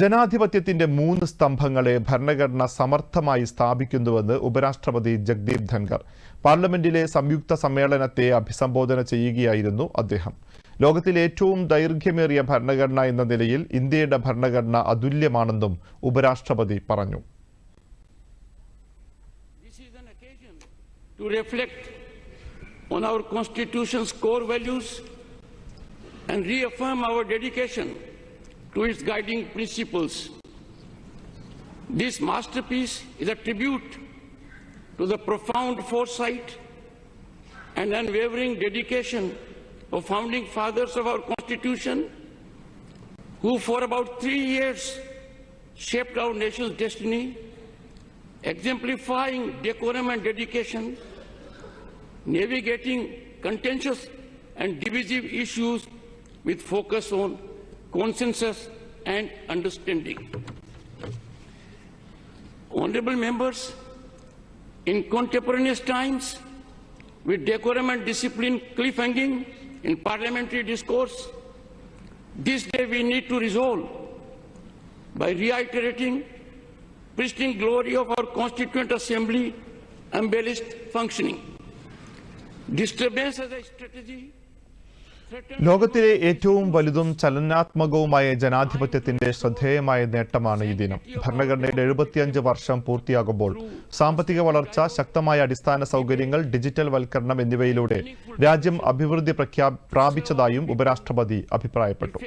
ജനാധിപത്യത്തിന്റെ മൂന്ന് സ്തംഭങ്ങളെ ഭരണഘടന സമർത്ഥമായി സ്ഥാപിക്കുന്നുവെന്ന് ഉപരാഷ്ട്രപതി ജഗ്ദീപ് ധൻഖർ പാർലമെന്റിലെ സംയുക്ത സമ്മേളനത്തെ അഭിസംബോധന ചെയ്യുകയായിരുന്നു അദ്ദേഹം. ലോകത്തിലെ ഏറ്റവും ദൈർഘ്യമേറിയ ഭരണഘടന എന്ന നിലയിൽ ഇന്ത്യയുടെ ഭരണഘടന അതുല്യമാണെന്നും ഉപരാഷ്ട്രപതി പറഞ്ഞു. To reflect on our Constitution's core values and reaffirm our dedication to its guiding principles. This masterpiece is a tribute to the profound foresight and unwavering dedication of founding fathers of our Constitution, who for about three years shaped our nation's destiny exemplifying decorum and dedication, navigating contentious and divisive issues with focus on consensus and understanding. Honorable members, in contemporaneous times, with decorum and discipline cliffhanging in parliamentary discourse, this day we need to resolve by reiterating pristine glory of our Constituent Assembly embellished functioning. Disturbance as a strategy ലോകത്തിലെ ഏറ്റവും വലുതും ചലനാത്മകവുമായ ജനാധിപത്യത്തിന്റെ ശ്രദ്ധേയമായ നേട്ടമാണ് ഈ ദിനം. ഭരണഘടനയുടെ എഴുപത്തിയഞ്ച് വർഷം പൂർത്തിയാകുമ്പോൾ സാമ്പത്തിക വളർച്ച ശക്തമായ അടിസ്ഥാന സൗകര്യങ്ങൾ ഡിജിറ്റൽ വൽക്കരണം എന്നിവയിലൂടെ രാജ്യം അഭിവൃദ്ധി പ്രാപിച്ചതായും ഉപരാഷ്ട്രപതി അഭിപ്രായപ്പെട്ടു.